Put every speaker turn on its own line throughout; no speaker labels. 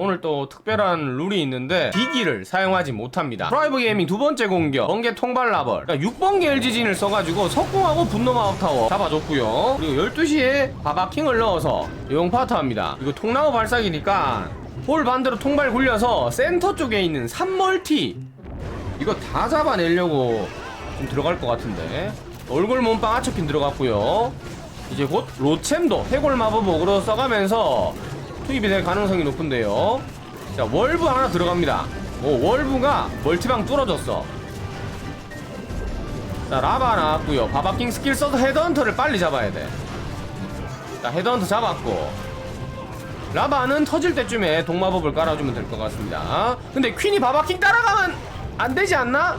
오늘 또 특별한 룰이 있는데 기기를 사용하지 못합니다. 프라이브 게이밍 두 번째 공격 번개 통발 라벌. 그러니까 6번개 LG진을 써가지고 석궁하고 분노 마법 타워 잡아줬고요. 그리고 12시에 바바킹을 넣어서 용파트 합니다. 이거 통나무 발사기니까 볼 반대로 통발 굴려서 센터 쪽에 있는 3멀티. 이거 다 잡아내려고 좀 들어갈 것 같은데. 얼굴 몸빵 아처킨 들어갔고요. 이제 곧 로챔도 해골 마법옥으로 써가면서 투입이 될 가능성이 높은데요. 자 월브 하나 들어갑니다. 오 월브가 멀티방 뚫어졌어. 자 라바 나왔고요. 바바킹 스킬 써서 헤드헌터를 빨리 잡아야 돼자 헤드헌터 잡았고. 라바는 터질 때쯤에 동마법을 깔아주면 될 것 같습니다. 근데 퀸이 바바킹 따라가면 안 되지 않나?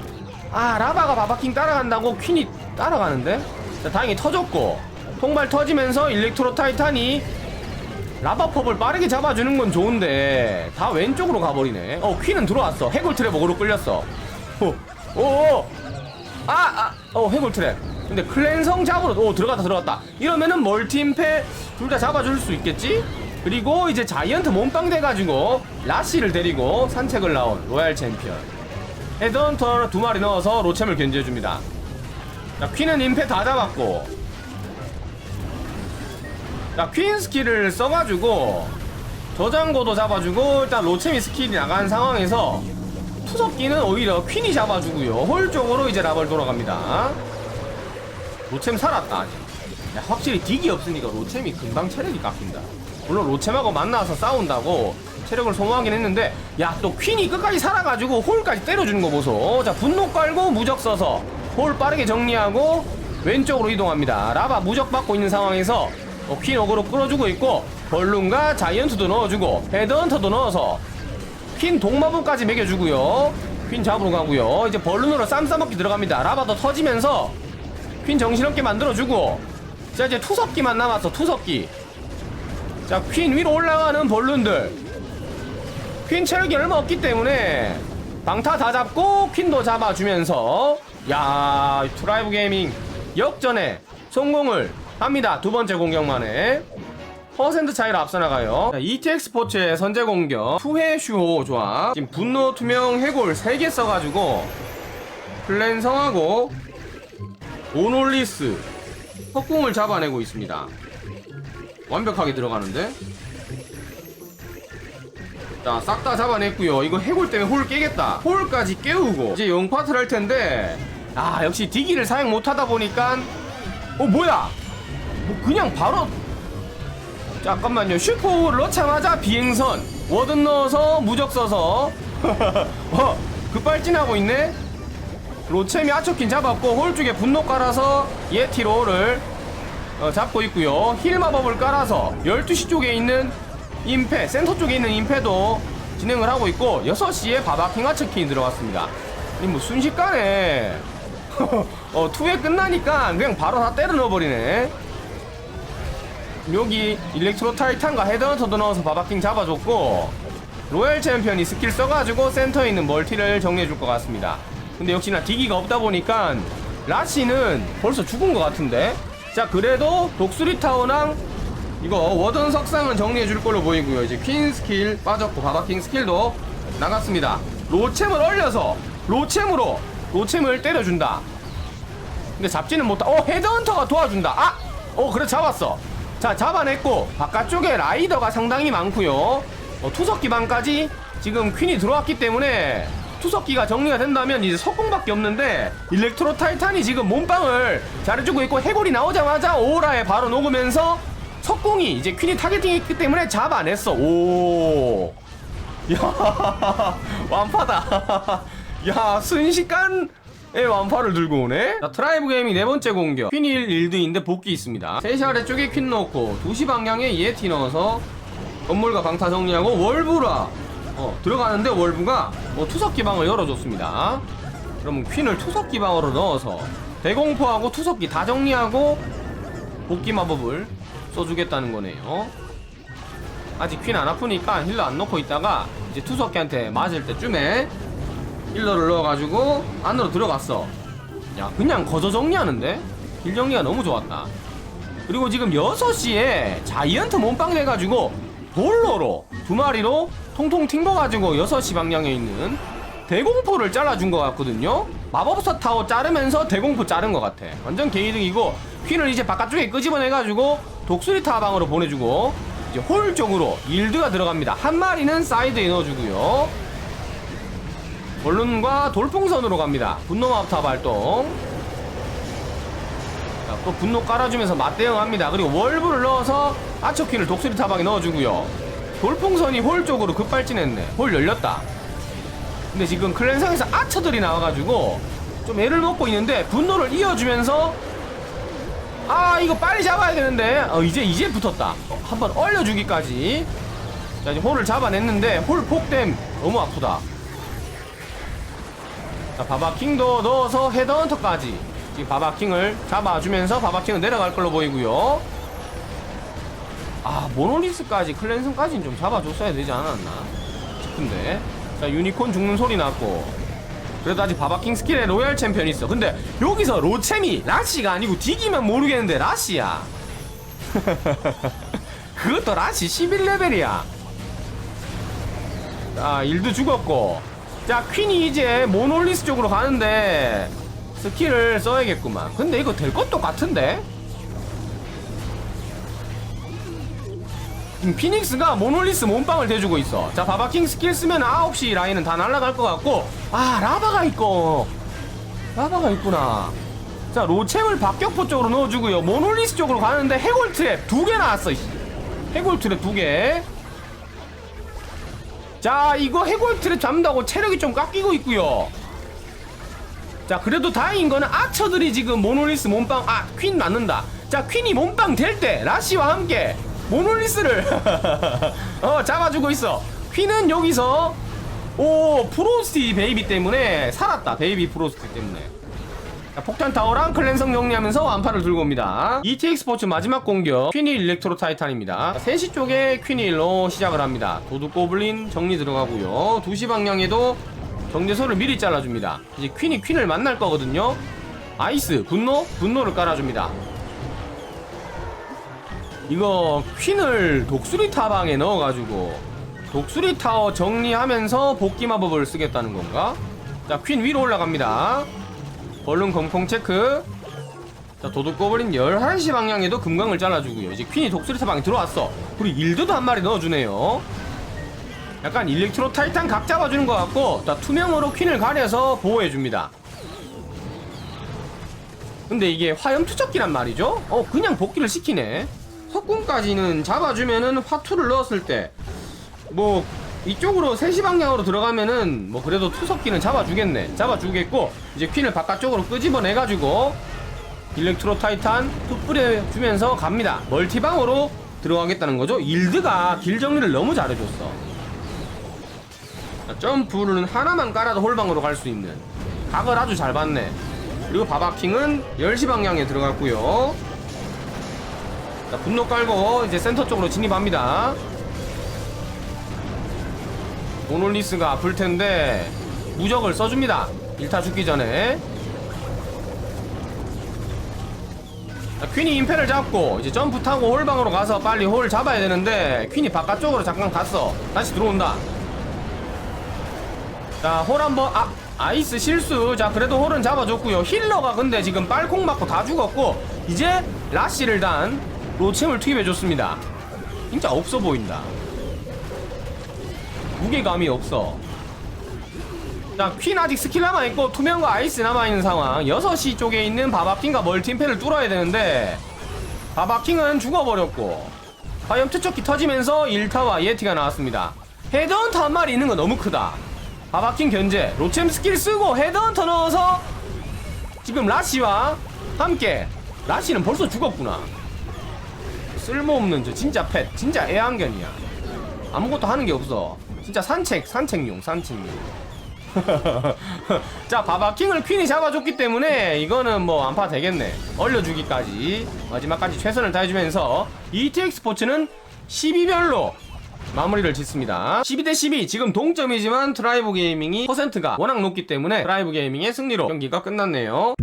아 라바가 바바킹 따라간다고 퀸이 따라가는데? 자 다행히 터졌고. 통발 터지면서 일렉트로 타이탄이 라바법을 빠르게 잡아주는 건 좋은데 다 왼쪽으로 가버리네 어 퀸은 들어왔어 해골 트랩 먹으로 끌렸어 오오 아, 아, 어, 해골 트랩. 근데 클랜성 잡으러, 오, 들어갔다, 들어갔다. 이러면은 멀티임패 둘다 잡아줄 수 있겠지? 그리고 이제 자이언트 몸빵 돼가지고, 라시를 데리고 산책을 나온 로얄 챔피언. 헤드헌터 두 마리 넣어서 로챔을 견제해줍니다. 자, 퀸은 임패 다 잡았고, 자, 퀸 스킬을 써가지고, 저장고도 잡아주고, 일단 로챔이 스킬이 나간 상황에서, 투석기는 오히려 퀸이 잡아주고요. 홀 쪽으로 이제 라벌 돌아갑니다. 로챔 살았다. 아직. 야, 확실히 딕이 없으니까 로챔이 금방 체력이 깎인다. 물론 로챔하고 만나서 싸운다고 체력을 소모하긴 했는데 야 또 퀸이 끝까지 살아가지고 홀까지 때려주는 거 보소. 자 분노 깔고 무적 써서 홀 빠르게 정리하고 왼쪽으로 이동합니다. 라바 무적 받고 있는 상황에서 어, 퀸 어그로 끌어주고 있고 벌룬과 자이언트도 넣어주고 헤드헌터도 넣어서 퀸 동마법까지 매겨주고요. 퀸 잡으러 가고요. 이제 벌룬으로 쌈 싸먹기 들어갑니다. 라바도 터지면서 퀸 정신없게 만들어주고 자 이제 투석기만 남았어 투석기 자 퀸 위로 올라가는 벌룬들 퀸 체력이 얼마 없기 때문에 방타 다 잡고 퀸도 잡아주면서 야 트라이브 게이밍 역전에 성공을 합니다 두 번째 공격만에 퍼센트 차이로 앞서 나가요. 자, ETX 스포츠의 선제 공격 투회 슈호 조합. 지금 분노 투명 해골 3개 써가지고 플랜성하고 오놀리스 헛궁을 잡아내고 있습니다. 완벽하게 들어가는데. 자, 싹 다 잡아냈고요. 이거 해골 때문에 홀 깨겠다. 홀까지 깨우고 이제 영파트를 할 텐데. 아, 역시 디기를 사용 못하다 보니까 어 뭐야? 뭐 그냥 바로 잠깐만요. 슈퍼를 넣자마자 비행선. 워든 넣어서 무적 써서. 어 급발진하고 있네. 로체미 아초킨 잡았고 홀 쪽에 분노 깔아서 예티로를 어, 잡고 있고요. 힐 마법을 깔아서 12시 쪽에 있는 임페 센터 쪽에 있는 임페도 진행을 하고 있고 6시에 바바킹 아초킨이 들어갔습니다. 이뭐 순식간에. 어 투에 끝나니까 그냥 바로 다 때려 넣어버리네 여기 일렉트로 타이탄과 헤드헌터도 넣어서 바바킹 잡아줬고 로얄 챔피언이 스킬 써가지고 센터에 있는 멀티를 정리해줄 것 같습니다. 근데 역시나 디기가 없다 보니까 라시는 벌써 죽은 것 같은데? 자 그래도 독수리 타워랑 이거 워든 석상은 정리해줄 걸로 보이고요. 이제 퀸 스킬 빠졌고 바바킹 스킬도 나갔습니다. 로챔을 얼려서 로챔으로 로챔을 때려준다. 근데 잡지는 못하 어 헤드헌터가 도와준다. 아! 어 그래 잡았어 자 잡아냈고 바깥쪽에 라이더가 상당히 많고요. 어, 투석 기반까지 지금 퀸이 들어왔기 때문에 투석기가 정리가 된다면 이제 석궁밖에 없는데 일렉트로 타이탄이 지금 몸빵을 잘해주고 있고 해골이 나오자마자 오라에 바로 녹으면서 석궁이 이제 퀸이 타겟팅했기 때문에 잡아냈어. 오. 야, 완파다. 야, 순식간 에 완파를 들고 오네? 자, 트라이브 게임이 네 번째 공격. 퀸 1, 1드인데 복귀 있습니다. 3시 아래쪽에 퀸 넣고, 2시 방향에 예티 넣어서, 건물과 방타 정리하고, 월브라. 어, 들어가는데 월브가, 어, 투석 기방을 열어줬습니다. 그러면 퀸을 투석 기방으로 넣어서, 대공포하고 투석기 다 정리하고, 복귀 마법을 써주겠다는 거네요. 아직 퀸 안 아프니까 힐러 안 넣고 있다가 이제 투석기한테 맞을 때쯤에 힐러를 넣어가지고 안으로 들어갔어. 야 그냥 거저 정리하는데? 힐 정리가 너무 좋았다. 그리고 지금 6시에 자이언트 몸빵 돼가지고 볼로로 두 마리로 통통 튕겨가지고 6시 방향에 있는 대공포를 잘라준 것 같거든요. 마법사 타워 자르면서 대공포 자른 것 같아. 완전 개이득이고 퀸을 이제 바깥쪽에 끄집어내가지고 독수리 타방으로 보내주고 이제 홀 쪽으로 일드가 들어갑니다. 한 마리는 사이드에 넣어주고요 볼룬과 돌풍선으로 갑니다 분노 마법타 발동 자, 또 분노 깔아주면서 맞대응합니다. 그리고 월브를 넣어서 아처키를 독수리 타방에 넣어주고요. 돌풍선이 홀 쪽으로 급발진했네. 홀 열렸다. 근데 지금 클랜상에서 아처들이 나와가지고 좀 애를 먹고 있는데 분노를 이어주면서 아 이거 빨리 잡아야 되는데 어, 이제 이제 붙었다. 어, 한번 얼려주기까지. 자 이제 홀을 잡아냈는데 홀 폭댐 너무 아프다. 자 바바킹도 넣어서 헤드헌터까지. 지금 바바킹을 잡아주면서 바바킹은 내려갈 걸로 보이고요. 아 모노리스까지 클랜슨까지는 좀 잡아줬어야 되지 않았나 싶은데. 자 유니콘 죽는 소리 났고. 그래도 아직 바바킹 스킬에 로얄 챔피언이 있어. 근데 여기서 로챔이 라시가 아니고 딕이면 모르겠는데 라시야. 그것도 라시 11레벨이야. 자 일도 죽었고 자 퀸이 이제 모놀리스 쪽으로 가는데 스킬을 써야겠구만. 근데 이거 될 것도 같은데? 지금 피닉스가 모놀리스 몸빵을 대주고 있어. 자 바바킹 스킬 쓰면 9시 라인은 다 날아갈 것 같고. 아 라바가 있고. 라바가 있구나. 자 로챔을 박격포 쪽으로 넣어주고요. 모놀리스 쪽으로 가는데 해골 트랩 두 개 나왔어. 해골 트랩 두개 자 이거 해골 트랩 잡는다고 체력이 좀 깎이고 있고요. 자 그래도 다행인 거는 아처들이 지금 모놀리스 몸빵 아 퀸 맞는다. 자 퀸이 몸빵 될 때 라시와 함께 모놀리스를 어 잡아주고 있어. 퀸은 여기서 오 프로스티 베이비 때문에 살았다. 베이비 프로스티 때문에 자, 폭탄 타워랑 클랜성 정리하면서 완파를 들고 옵니다 ETX 스포츠 마지막 공격 퀸이 일렉트로 타이탄입니다 3시 쪽에 퀸이 일로 시작을 합니다 도둑 고블린 정리 들어가고요 2시 방향에도 경제소를 미리 잘라줍니다. 이제 퀸이 퀸을 만날 거거든요. 아이스, 분노, 분노를 깔아줍니다. 이거 퀸을 독수리 타방에 넣어가지고 독수리 타워 정리하면서 복귀 마법을 쓰겠다는 건가? 자, 퀸 위로 올라갑니다. 벌룬 검콩 체크. 자, 도둑 고블린 11시 방향에도 금광을 잘라주고요. 이제 퀸이 독수리 타방에 들어왔어. 그리고 일드도 한 마리 넣어주네요. 약간 일렉트로 타이탄 각 잡아주는 것 같고 자, 투명으로 퀸을 가려서 보호해줍니다 근데 이게 화염 투척기란 말이죠 어 그냥 복귀를 시키네 석궁까지는 잡아주면은 화투를 넣었을 때뭐 이쪽으로 3시 방향으로 들어가면은 뭐 그래도 투석기는 잡아주겠네. 잡아주겠고 이제 퀸을 바깥쪽으로 끄집어내가지고 일렉트로 타이탄 툭 뿌려주면서 갑니다. 멀티방으로 들어가겠다는 거죠. 일드가 길 정리를 너무 잘해줬어. 자, 점프는 하나만 깔아도 홀방으로 갈 수 있는. 각을 아주 잘 봤네. 그리고 바바킹은 10시 방향에 들어갔고요. 자 분노 깔고 이제 센터 쪽으로 진입합니다 모놀리스가 아플 텐데 무적을 써줍니다 1타 죽기 전에 자, 퀸이 임페를 잡고 이제 점프 타고 홀방으로 가서 빨리 홀 잡아야 되는데 퀸이 바깥쪽으로 잠깐 갔어 다시 들어온다 자, 홀 한번, 아, 아이스 실수. 자, 그래도 홀은 잡아줬고요. 힐러가 근데 지금 빨콩 맞고 다 죽었고, 이제 라시를 단 로챔을 투입해줬습니다. 진짜 없어 보인다. 무게감이 없어. 자, 퀸 아직 스킬 남아있고, 투명과 아이스 남아있는 상황. 6시 쪽에 있는 바바킹과 멀티임패를 뚫어야 되는데, 바바킹은 죽어버렸고, 화염 투척기 터지면서 1타와 예티가 나왔습니다. 헤드헌터 한 마리 있는 거 너무 크다. 바바킹 견제 로챔 스킬 쓰고 헤드헌터 넣어서 지금 라시와 함께 라시는 벌써 죽었구나 쓸모없는 저 진짜 펫 진짜 애완견이야 아무것도 하는 게 없어 진짜 산책 산책용 산책용 자 바바킹을 퀸이 잡아줬기 때문에 이거는 뭐 안파 되겠네 얼려주기까지 마지막까지 최선을 다해주면서 ETX 스포츠는 12별로 마무리를 짓습니다 12대 12 지금 동점이지만 드라이브 게이밍이 퍼센트가 워낙 높기 때문에 드라이브 게이밍의 승리로 경기가 끝났네요